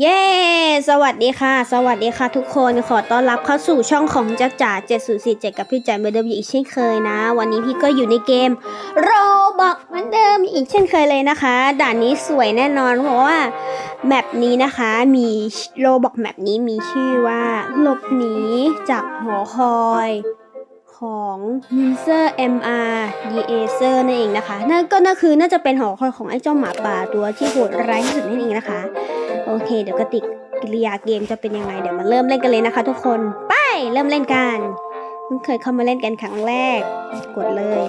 เย้ สวัสดีค่ะ สวัสดีค่ะทุกคน ขอต้อนรับเข้าสู่ช่องของจ้าจ๋า7047 กับพี่จ๋าเหมือนเดิมอีกเช่นเคยนะ วันนี้พี่ก็อยู่ในเกมโรบอกเหมือนเดิมอีกเช่นเคยเลยนะคะ ด่านนี้สวยแน่นอนเพราะว่าแมปนี้นะคะมีโรบอกแมปนี้มีชื่อว่าหลบหนีจากหอคอยของ User MR d a s e r นั่นเองนะคะ นั่นก็น่าคือน่าจะเป็นหอคอยของไอ้เจ้าหมาป่าตัวที่โหดร้ายที่สุดนั่นเองนะคะ เคเดี๋ยวกติกกิริยาเกมจะเป็นยังไงเดี๋ยวมาเริ่มเล่นกันเลยนะคะทุกคนไปเริ่มเล่นกันเพิ่งเคยเข้ามาเล่นกันครั้งแรก กดเลย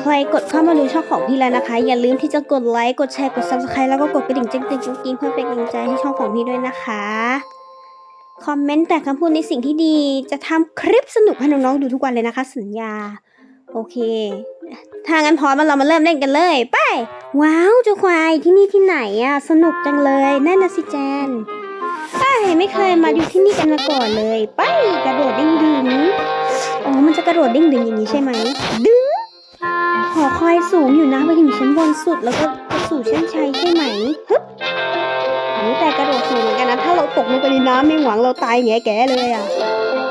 ใครกดเข้ามาดูช่องของพี่แล้วนะคะ อย่าลืมที่จะกดไลค์กดแชร์กด subscribe แล้วก็กดกระดิ่งจิ๊งจิ๊งจิ๊งจิ๊งเพื่อเป็นกำลังใจให้ช่องของพี่ด้วยนะคะคอมเมนต์แต่คำพูดในสิ่งที่ดีจะทำคลิปสนุกให้น้องๆดูทุกวันเลยนะคะ สัญญา โอเค ถ้างั้นพร้อมแล้วเรามาเริ่มเล่นกันเลย ไป ว้าวเจ้าควายที่นี่ที่ไหนอะสนุกจังเลยนั่นนะสิแจนไปไม่เคยมาดูที่นี่กันมาก่อนเลย ไปกระโดดดิ้งดึงอ๋อมันจะกระโดดดิ้งดึงอย่างนี้ใช่ไหมดึงหอคอยสูงอยู่นะไปถึงชั้นบนสุดแล้วก็สู่เส้นชัยใช่ไหมฮึบแต่กระโดดสูงเหมือนกันนะถ้าเราตกลงไปในน้ำไม่หวังเราตายแง่แก่เลยอะ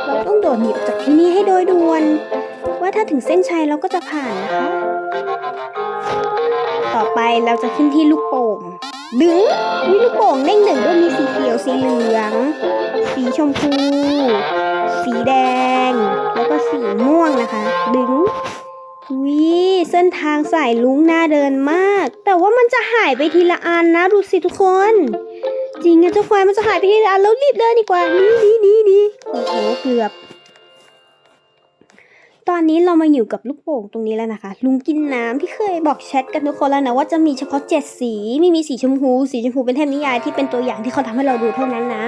เราต้องโดดหนีออกจากที่นี่ให้โดยด่วน ว่าถ้าถึงเส้นชัยเราก็จะผ่านนะคะ ต่อไปเราจะขึ้นที่ลูกโป่ง ดึงมีลูกโป่งเด้งหนึ่งด้วยมีสีเขียว สีเหลือง สีชมพู สีแดง แล้วก็สีม่วงนะคะ ดึงวิเส้นทางสายลุงน่าเดินมาก แต่ว่ามันจะหายไปทีละอันนะดูสิทุกคน จริงอะเจ้าควายมันจะหายไปทีละอันแล้วรีบเดินดีกว่านี่นี่นี่นี่โอ้โหเกือบ ตอนนี้เรามาอยู่กับลูกโป่งตรงนี้แล้วนะคะ ลุงกินน้ำที่เคยบอกแชทกันทุกคนแล้วนะว่าจะมีเฉพาะเจ็ดสีไม่มีสีชมพู สีชมพูเป็นเทพนิยายที่เป็นตัวอย่างที่เขาทำให้เราดูเท่านั้นนะ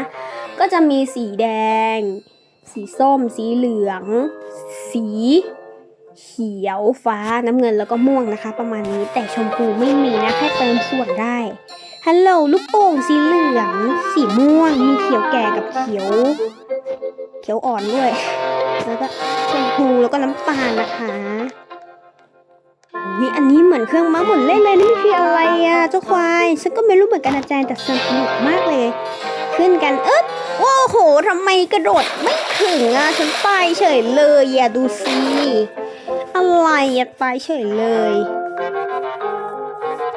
ก็จะมีสีแดง สีส้ม สีเหลือง สีเขียวฟ้าน้ำเงินแล้วก็ม่วงนะคะ ประมาณนี้แต่ชมพูไม่มีนะแค่เติมส่วนได้ ฮัลโหลลูกโป่งสีเหลือง สีม่วง มีเขียวแก่กับเขียว เขียวอ่อนด้วย แล้วก็ชมพูแล้วก็น้ำตาลนะคะวิอันนี้เหมือนเครื่องม้าหมุนเล่นเลยนี่คืออะไรอะเจ้าควายฉันก็ไม่รู้เหมือนกันอาจารย์แต่สนุกมากเลย ขึ้นกันเอ๊บโอ้โหทำไมกระโดดไม่ถึงอะฉันตายเฉยเลยอะดูสิอะไรอะตายเฉยเลย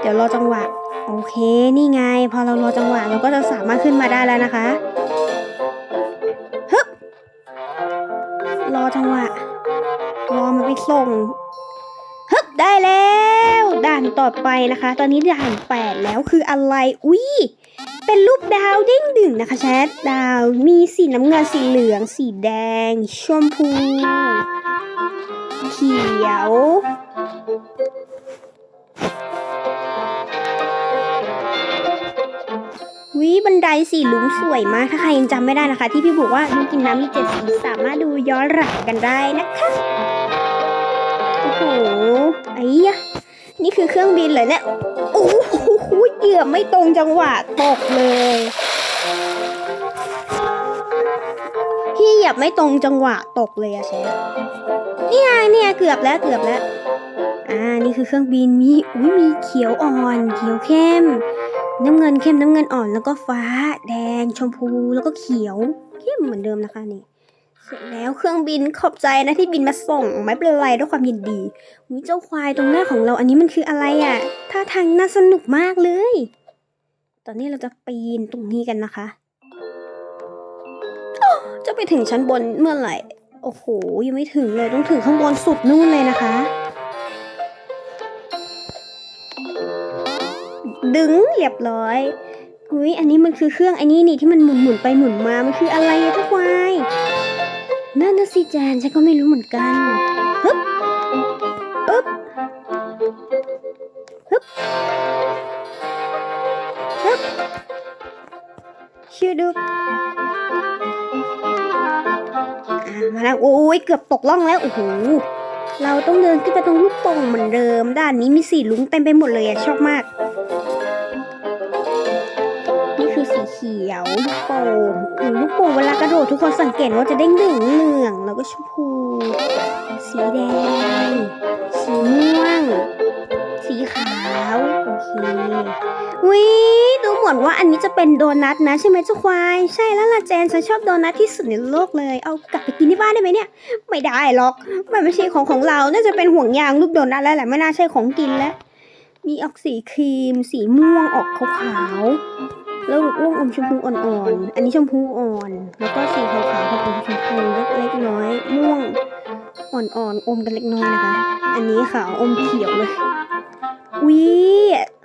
เดี๋ยวรอจังหวะ โอเค นี่ไง พอเรารอจังหวะเราก็จะสามารถขึ้นมาได้แล้วนะคะฮึบรอจังหวะ รอมันไปส่งฮึบได้แล้ว ด่านต่อไปนะคะ ตอนนี้ด่านแปดแล้วคืออะไร อุ้ยเป็นรูปดาวเด้งดึงนะคะแชท ดาวมีสีน้ำเงิน สีเหลือง สีแดง ชมพู เขียว วิบันไดสีลุงสวยมาก ถ้าใครยังจำไม่ได้นะคะ ที่พี่บอกว่าลุกินน้ำมีเจ็ดสีสามารถดูย้อนหลังกันได้นะคะ โอ้โห ไอ้ยะนี่คือเครื่องบินเลยเนี่ยโอ้โหเหยื่อไม่ตรงจังหวะตกเลยพี่เหยียบไม่ตรงจังหวะตกเลยอะเชฟเนี่ยเนี่ยเกือบแล้วเกือบแล้ว อ่า นี่คือเครื่องบินมีอุ้ยมีเขียวอ่อน เขียวเข้ม น้ำเงินเข้มน้ำเงินอ่อนแล้วก็ฟ้า แดง ชมพูแล้วก็เขียว เข้มเหมือนเดิมนะคะนี่เสร็จแล้วเครื่องบินขอบใจนะที่บินมาส่งไม่เป็นไรด้วยความยินดีอุ๊ยเจ้าควายตรงหน้าของเราอันนี้มันคืออะไรอะ่ะท่าทางน่าสนุกมากเลย ตอนนี้เราจะปีนตรงนี้กันนะคะจะไปถึงชั้นบนเมื่อไหร่ โอ้โห ยังไม่ถึงเลย ต้องถึงข้างบนสุดนู่นเลยนะคะ ดึงเรียบร้อยเฮ้ยอันนี้มันคือเครื่องอันนี้นี่ที่มันหมุนหมุนไปหมุนมา มันคืออะไรอะทุกควายนั่นนะสิแจนฉันก็ไม่รู้เหมือนกันฮึบอึ๊บฮึบฮึบชื่อดูมาแล้วโอ้ยเกือบตกล่องแล้วโอ้โหเราต้องเดินขึ้นไปตรงลูกโป่งเหมือนเดิม ด้านนี้มีสีลุงเต็มไปหมดเลยอะชอบมาก ขียวลูกโป่งอืมลูกโป่งเวลากระโดดทุกคนสังเกตว่าจะเด้งดึงเหลืองแล้วก็ชมพู สีแดง สีม่วง สีขาวโอเควิดูเหมือนว่าอันนี้จะเป็นโดนัทนะใช่ไหมเจ้าควาย ใช่แล้วล่ะแจนฉันชอบโดนัทที่สุดในโลกเลย เอากลับไปกินที่บ้านได้ไหมเนี่ย ไม่ได้หรอก มันไม่ใช่ของของเรา น่าจะเป็นห่วงยางรูปโดนัทแล้วแหละไม่น่าใช่ของกินแล้ว มีออกสีครีม สีม่วงออกขาวๆ แล้วม่วงอมชมพูอ่อนๆ อันนี้ชมพูอ่อน แล้วก็สีขาวๆกับอมชมพูเล็กๆน้อย ม่วงอ่อนๆ อมกันเล็กน้อยนะคะ อันนี้ขาวอมเขียวเลยวิ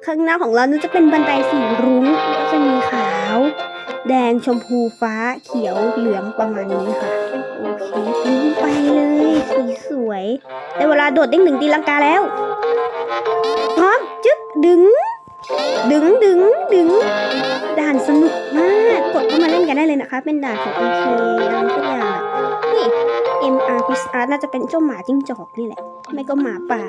ข้างหน้าของเรานี่จะเป็นบันไดสีรุ้ง ก็จะมีขาว แดงชมพูฟ้าเขียวเหลืองประมาณนี้ค่ะ โอเคปีนไปเลย สีสวย ได้เวลาโดดเด้งดึงตีลังกาแล้ว พร้อมจึ๊กดึง ดึงดึงดึงด่านสนุกมาก กดเข้ามาเล่นกันได้เลยนะคะ เป็นด่านของ OK อะไรสักอย่างนี่ MR p i s Art น่าจะเป็นเจ้าหมาจิ้งจอกนี่แหละ ไม่ก็หมาป่า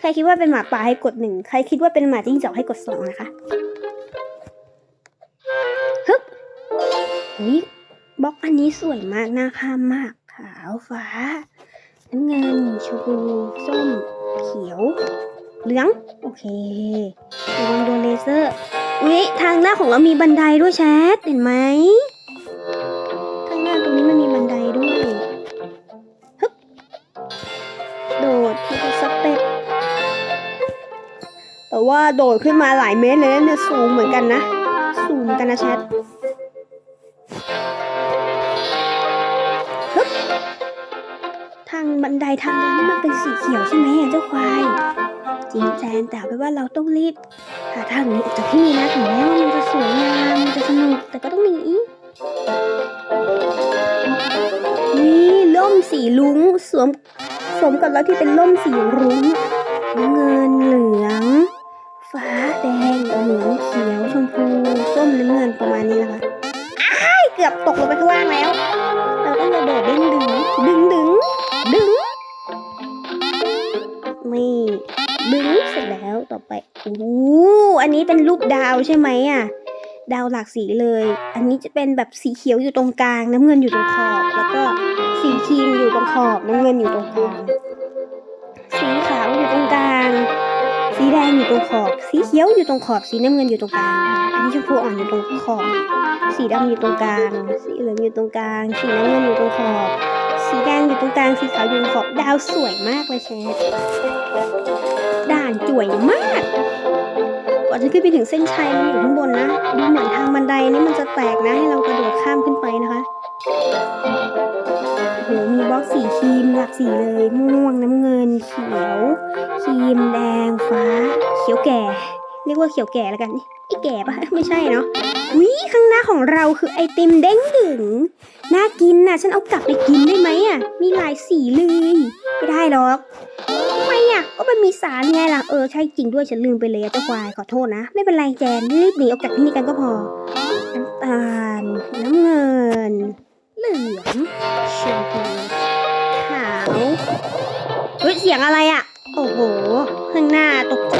ใครคิดว่าเป็นหมาป่าให้กดหนึ่งใครคิดว่าเป็นหมาจิ้งจอกให้กดสองนะคะฮึบนี่บล็อกอันนี้สวยมากน่าข้ามมาก ขาวฟ้าน้ำเงินชมพูส้ม เขียว เหลือง โอเคระวังโดนเลเซอร์วิทางหน้าของเรามีบันไดด้วยแชทเห็นไหมทางหน้าตรงนี้มันมีบันไดด้วยฮึบโดดทีละสเต็ปแต่ว่าโดดขึ้นมาหลายเมตรเลยนะเนี่ยสูงเหมือนกันนะ สูงเหมือนกันนะแชทฮึบทางบันไดทางนนี่มันเป็นสีเขียวใช่ไหมเจ้าควาย จริงแจนแต่เอาไปนว่าเราต้องรีบหาทางหนี้ออกจากที่นี่นะถึงแม้ว่ามันจะสวยงามมันจะสนุกแต่ก็ต้องหนีนี่ล่มสีลุงสวมสวมกับเราที่เป็นล่มสีรุ้งน้ำเงินเหลือง ฟ้าแดงเหลืองเขียวชมพูส้มน้ำเงินประมาณนี้นะคะอ้าเกือบตกลงไปข้างล่างแล้ว ดาวใช่ไหมอะ ดาวหลากสีเลย อันนี้จะเป็นแบบสีเขียวอยู่ตรงกลาง น้ำเงินอยู่ตรงขอบ แล้วก็สีครีมอยู่ตรงขอบ น้ำเงินอยู่ตรงกลาง สีขาวอยู่ตรงกลาง สีแดงอยู่ตรงขอบ สีเขียวอยู่ตรงขอบ สีน้ำเงินอยู่ตรงกลาง อันนี้ชมพูอ่อนอยู่ตรงขอบ สีดำอยู่ตรงกลาง สีเหลืองอยู่ตรงกลาง สีน้ำเงินอยู่ตรงขอบ สีแดงอยู่ตรงกลาง สีขาวอยู่ตรงขอบ ดาวสวยมากเลยเชฟด่านจ่วยมาก ว่าจะขึ้นไปถึงเส้นชัยมันอยู่ข้างบนนะ ดูเหมือนทางบันไดนี่มันจะแตกนะ ให้เรากระโดดข้ามขึ้นไปนะคะโอ้โหมีบล็อกสีครีมหลากสีเลย ม่วงน้ำเงิน เขียวครีมแดง ฟ้า เขียวแก่ เรียกว่าเขียวแก่แล้วกันไอ้แก่ปะไม่ใช่เนาะวิข้างหน้าของเราคือไอติมเด้งดึงน่ากินน่ะฉันเอากลับไปกินได้ไหมอะ มีหลายสีเลย ไม่ได้หรอก ไมอะ ก็มันมีสารไงล่ะ เออใช่จริงด้วยฉันลืมไปเลยเจ้าควายขอโทษนะ ไม่เป็นไรแจนรีบหนีออกจากที่นี่กันก็พอน้ำตาลน้ำเงิน เหลืองชมพูขาวเฮ้ยเสียงอะไรอะ โอ้โห ข้างหน้าตกใจ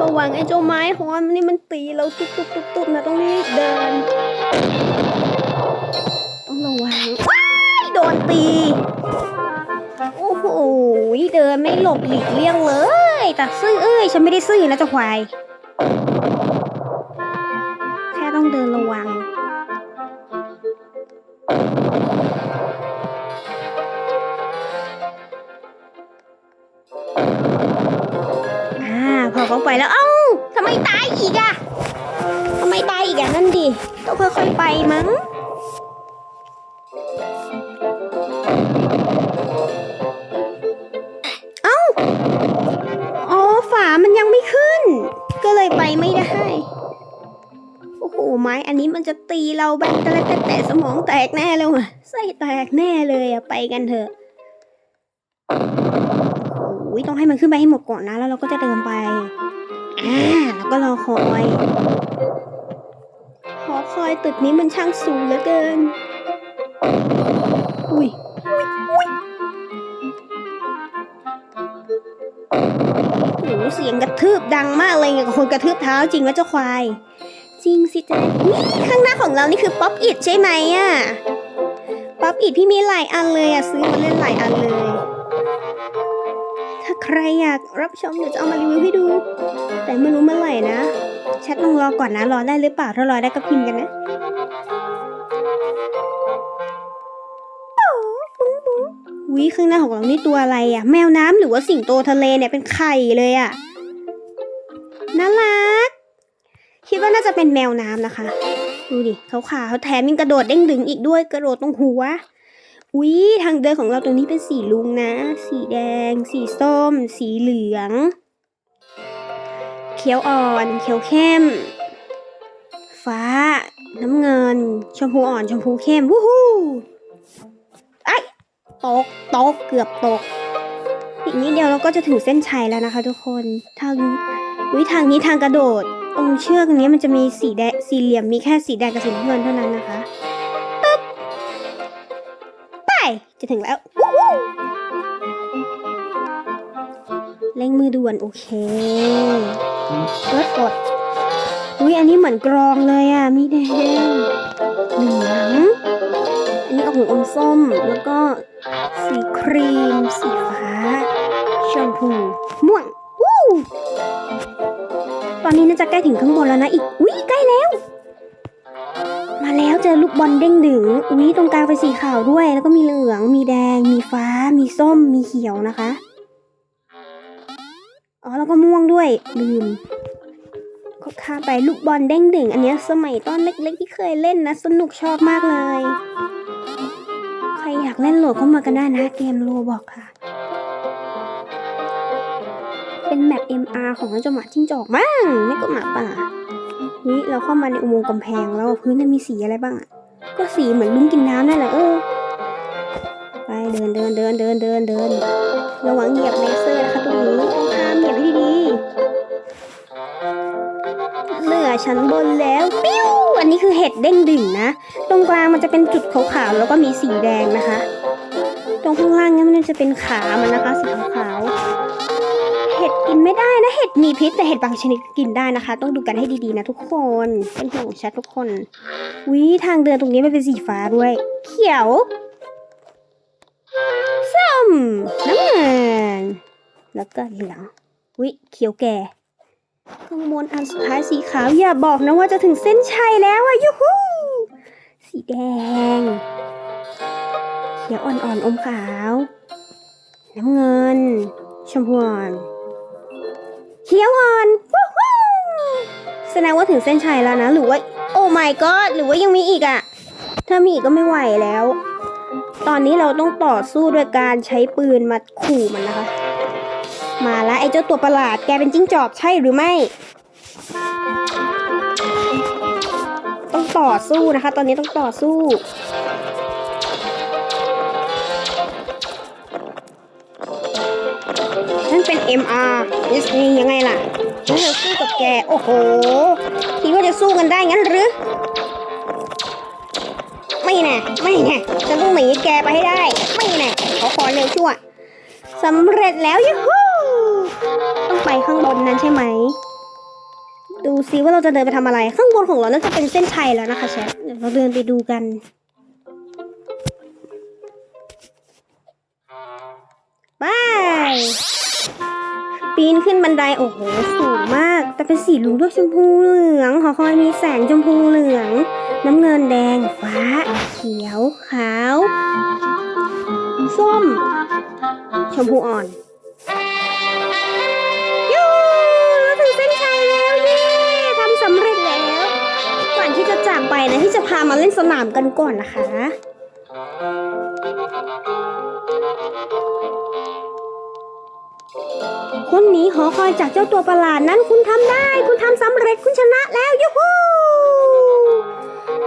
ระวังไอ้เจ้าไม้ฮอนนี่มันตีเราตุ๊บตุ๊บตุ๊บตุ๊บนะต้องรีบเดิน ต้องระวัง เดินไม่หลบหลีกเลี่ยงเลย แต่ซื่อเอ้ย ฉันไม่ได้ซื่อนะจ้าควาย แค่ต้องเดินระวัง อ่า พอเขาไปแล้ว เอ้าทำไมตายอีกอะทำไมตายอีกอะนั่นดิ ต้องค่อยๆไปมั้ง ไม้อันนี้มันจะตีเราแบบแต่ละแต่แต่สมองแตกแน่เลยว่ะไส้แตกแน่เลยอะไปกันเถอะโอ้ยต้องให้มันขึ้นไปให้หมดก่อนนะ แล้วเราก็จะเดินไปอ่าแล้วก็รอคอยหอคอยตึกนี้มันช่างสูงเหลือเกิน อุ้ยโอ้โหเสียงกระทืบดังมากเลยกับคนกระทืบเท้าจริงว่าเจ้าควาย ริงสิแจ๊คนี่ข้างหน้าของเรานี่คือป๊อปอิดใช่ไหมอะป๊อปอิดพี่มีหลายอันเลยอะซื้อมาเล่นหลายอันเลย ถ้าใครอยากรับชมเดี๋ยวจะเอามารีวิวให้ดู แต่ไม่รู้เมื่อไหร่นะแชทต้องรอก่อนนะ รอได้หรือเปล่า ถ้ารอได้ก็พิมพ์กันนะโอ้ปุ้งปุ้งวิข้างหน้าของเรานี่ตัวอะไรอะแมวน้ำหรือว่าสิงโตทะเลเนี่ยเป็นไข่เลยอะ เป็นแมวน้ำนะคะ ดูดิเขาขาวๆแถมยังกระโดดเด้งดึงอีกด้วยกระโดดตรงหัวอุ๊ยทางเดินของเราตรงนี้เป็นสีลุงนะ สีแดง สีส้ม สีเหลือง เขียวอ่อน เขียวเข้ม ฟ้า น้ำเงิน ชมพูอ่อน ชมพูเข้ม วู้ฮู้ไอ้ตกตกเกือบตก อีกนิดเดียวเราก็จะถึงเส้นชัยแล้วนะคะทุกคน ทางวิทางนี้ทางกระโดด ตรงเชือกนี้มันจะมีสีแดงสี่เหลี่ยมมีแค่สีแดงกับสีน้ำเงินเท่านั้นนะคะไปจะถึงแล้วเร่งมือด่วนโอเครถกดอุ้ยอันนี้เหมือนกรองเลยอะ มีแดงเหลืองอันนี้ออกเหมือนอมส้ม แล้วก็สีครีม สีฟ้าชมพูม่วง อนนี้น่าจะใกล้ถึงข้างบนแล้วนะอีกอุ้ยใกล้แล้ว มาแล้วเจอลูกบอลเด้งดึงอุ้ยตรงกลางเป็นสีขาวด้วย แล้วก็มีเหลือง มีแดง มีฟ้า มีส้ม มีเขียวนะคะ อ๋อแล้วก็ม่วงด้วยลืมก็ข้าไปลูกบอลเด้งดึงอันนี้สมัยตอนเล็กๆที่เคยเล่นนะ สนุกชอบมากเลย ใครอยากเล่นโหลดเข้ามากันได้นะเกมโลบอกค่ะ เป็นแมป MR ของเจ้าหมาจิ้งจอกบ้างไม่ก็หมาป่า นี่เราเข้ามาในอุโมงค์กำแพงแล้วพื้นมันมีสีอะไรบ้างอะ ก็สีเหมือนลุ้งกินน้ำนั่นแหละเออ ไปเดินเดินเดินเดินเดินเดินระวังเหยียบเลเซอร์นะคะตรงนี้ต้องข้ามเหยียบให้ดีๆเหลือชั้นบนแล้วปิ้วอันนี้คือเห็ดเด้งดึงนะ ตรงกลางมันจะเป็นจุดขาวๆแล้วก็มีสีแดงนะคะ ตรงข้างล่างนี่มันจะเป็นขามันนะคะสีขาวๆ เห็ดกินไม่ได้นะเห็ดมีพิษแต่เห็ดบางชนิดกินได้นะคะ ต้องดูกันให้ดีๆนะทุกคนเป็นห่วงแชททุกคนวิทางเดินตรงนี้มันเป็นสีฟ้าด้วย เขียวส้มน้ำเงินแล้วก็เหลืองวิเขียวแก่ข้างบนอันสุดท้ายสีขาวอย่าบอกนะว่าจะถึงเส้นชัยแล้วอะยูฮูสีแดง เขียวอ่อนๆอมขาว น้ำเงิน ชมพูอ่อน เขียวอ่อนแสดงว่าถึงเส้นชัยแล้วนะ หรือว่า โอ้ my god หรือว่ายังมีอีกอะถ้ามีอีกก็ไม่ไหวแล้ว ตอนนี้เราต้องต่อสู้ด้วยการใช้ปืนมาขู่มันนะคะ มาแล้วไอ้เจ้าตัวประหลาดแกเป็นจิ้งจอกใช่หรือไม่ ต้องต่อสู้นะคะ ตอนนี้ต้องต่อสู้ นั่นเป็น MR นี่นี่ยังไงล่ะฉันจะสู้กับแก โอ้โห คิดว่าจะสู้กันได้งั้นหรือ ไม่แน่ไม่แน่ฉันต้องหนีแกไปให้ได้ ไม่แน่ขอขอเร็วชั่วสำเร็จแล้วยูฮูต้องไปข้างบนนั้นใช่ไหม ดูซิว่าเราจะเดินไปทำอะไร ข้างบนของเราน่าจะเป็นเส้นชัยแล้วนะคะแชทเดี๋ยวเราเดินไปดูกันไป ปีนขึ้นบันไดโอ้โหสูงมาก แต่เป็นสีลุงด้วยชมพูเหลืองหอคอยมีแสงชมพูเหลือง น้ำเงินแดง ฟ้า เขียว ขาว ส้ม ชมพูอ่อนยูเราถึงเส้นชัยแล้วเย้ทำสำเร็จแล้วก่อนที่จะจากไปนะที่จะพามาเล่นสนามกันก่อนนะคะ คุณหนีหอคอยจากเจ้าตัวประหลาดนั้นคุณทำได้ คุณทำสำเร็จคุณชนะแล้วยูฮู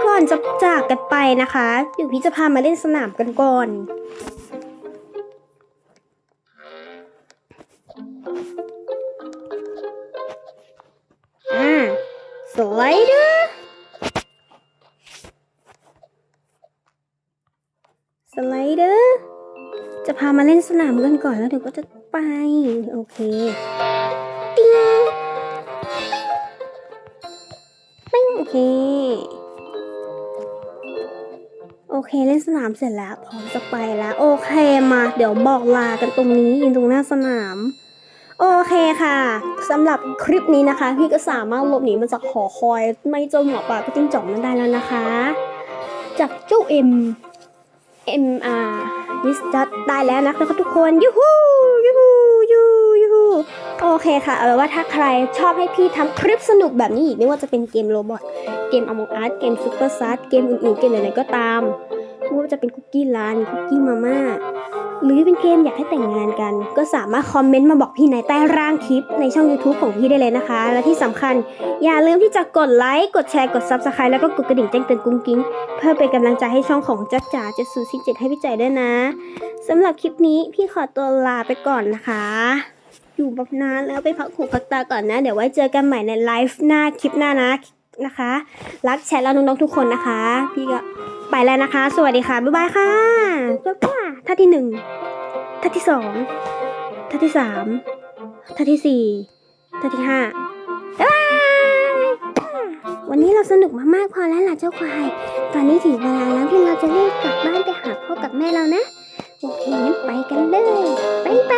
ก่อนจะจากกันไปนะคะอยู่พี่จะพามาเล่นสนามกันก่อน มาเล่นสนามกันก่อนแล้วเดี๋ยวก็จะไป โอเคติ้งปิ้งโอเค โอเคเล่นสนามเสร็จแล้ว พร้อมจะไปแล้ว โอเคมา เดี๋ยวบอกลากันตรงนี้ยืนตรงหน้าสนาม โอเคค่ะสำหรับคลิปนี้นะคะ พี่ก็สามารถหลบหนีมาจากหอคอย ไม่เจอหมอปลาก็จิ้งจอกนั้นได้แล้วนะคะ จากเจ้าเอ็ม MR นิสจัดได้แล้วนะคะทุกคนยูฮูยูฮูยูยูฮูโอเคค่ะเอาเป็นว่าถ้าใครชอบให้พี่ทำคลิปสนุกแบบนี้อีกไม่ว่าจะเป็นเกมโรบอทเกมอมองอาร์ตเกม Super s a r เกมอื่นๆเกมไหนๆก็ตามไม่ว่าจะเป็นคุกกี้ร้านคุกกี้มาม่า หรือเป็นเกมอยากให้แต่งงานกัน ก็สามารถคอมเมนต์มาบอกพี่ในใต้ร่างคลิปในช่อง YouTube ของพี่ได้เลยนะคะ และที่สำคัญ อย่าลืมที่จะกดไลค์กดแชร์กด Subscribe แล้วก็กดกระดิ่งแจ้งเตือนกุ้งกิ้งเพื่อเป็นกำลังใจให้ช่องของจักจ๋าเจ็ดศูนย์สี่เจ็ดให้พี่ใจด้วยนะสำหรับคลิปนี้พี่ขอตัวลาไปก่อนนะคะ อยู่แบบนานแล้วไปพักหูพักตาก่อนนะ เดี๋ยวไว้เจอกันใหม่ในไลฟ์หน้าคลิปหน้านะนะคะ รักแชร์แล้วน้องๆทุกคนนะคะ พี่ก็ ไปแล้วนะคะ สวัสดีค่ะ บ๊ายบายค่ะจบค่ะท่าที่หนึ่งท่าที่สองท่าที่สามท่าที่สี่ท่าที่ห้าบ๊ายบายวันนี้เราสนุกมากๆพอแล้วล่ะเจ้าควาย ตอนนี้ถึงเวลาแล้วที่เราจะรีบกลับบ้านไปหาพ่อกับแม่เรานะ โอเคงั้นไปกันเลย ไปไป